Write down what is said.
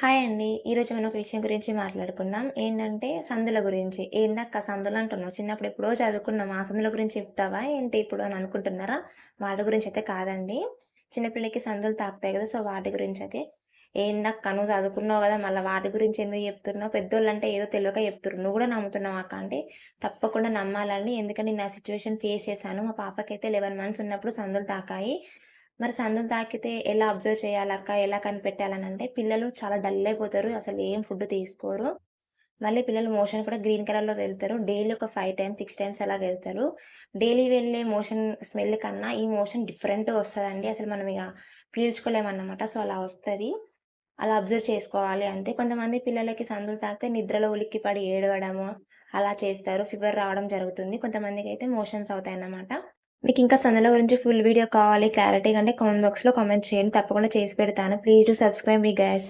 Hi అండి. ఈరోజు మనం ఒక విషయం గురించి మాట్లాడుకుందాం. ఏంటంటే సందుల గురించి. ఏందక్క సందులు అంటున్నావు? చిన్నప్పుడు ఎప్పుడో చదువుకున్నాం. ఆ సందుల గురించి చెప్తావా ఏంటి ఇప్పుడు అని అనుకుంటున్నారా? వాటి గురించి అయితే కాదండి. చిన్నపిల్లకి సందులు తాకుతాయి కదా! సో, వాటి గురించి అయితే ఏందక్క నువ్వు చదువుకున్నావు కదా! మళ్ళీ వాటి గురించి ఎందుకు చెప్తున్నావు? పెద్దోళ్ళంటే ఏదో తెలియక చెప్తున్నారు నువ్వు కూడా నమ్ముతున్నావా అక్క అంటే, తప్పకుండా నమ్మాలండి. ఎందుకంటే నేను సిచ్యువేషన్ ఫేస్ చేశాను. మా పాపకైతే 11 మంత్స్ ఉన్నప్పుడు సందులు తాకాయి. మరి సందులు తాకితే ఎలా అబ్జర్వ్ చేయాలక్క? ఎలా కనిపెట్టాలనంటే, పిల్లలు చాలా డల్ అయిపోతారు. అసలు ఏం ఫుడ్ తీసుకోరు. మళ్ళీ పిల్లలు మోషన్ కూడా గ్రీన్ కలర్‌లో వెళ్తారు. డైలీ ఒక ఫైవ్ టైమ్స్, సిక్స్ టైమ్స్ అలా వెళ్తారు. డైలీ వెళ్ళే మోషన్ స్మెల్ కన్నా ఈ మోషన్ డిఫరెంట్ వస్తుందండి అసలు మనం ఇక పీల్చుకోలేమన్నమాట. సో, అలా వస్తుంది అలా అబ్జర్వ్ చేసుకోవాలి అంతే. కొంతమంది పిల్లలకి సందులు తాకితే నిద్రలో ఉలిక్కిపడి ఏడవడము అలా చేస్తారు. ఫీవర్ రావడం జరుగుతుంది. కొంతమందికి అయితే మోషన్స్ అవుతాయి అన్నమాట మీకు ఇంకా సందల గురించి ఫుల్ వీడియో కావాలి క్లారిటీగా అంటే కామెంట్ బాక్స్‌లో కామెంట్ చేయండి. తప్పకుండా చేసి పెడతాను. ప్లీజ్ డూ సబ్స్క్రైబ్ మీ గ్యాస్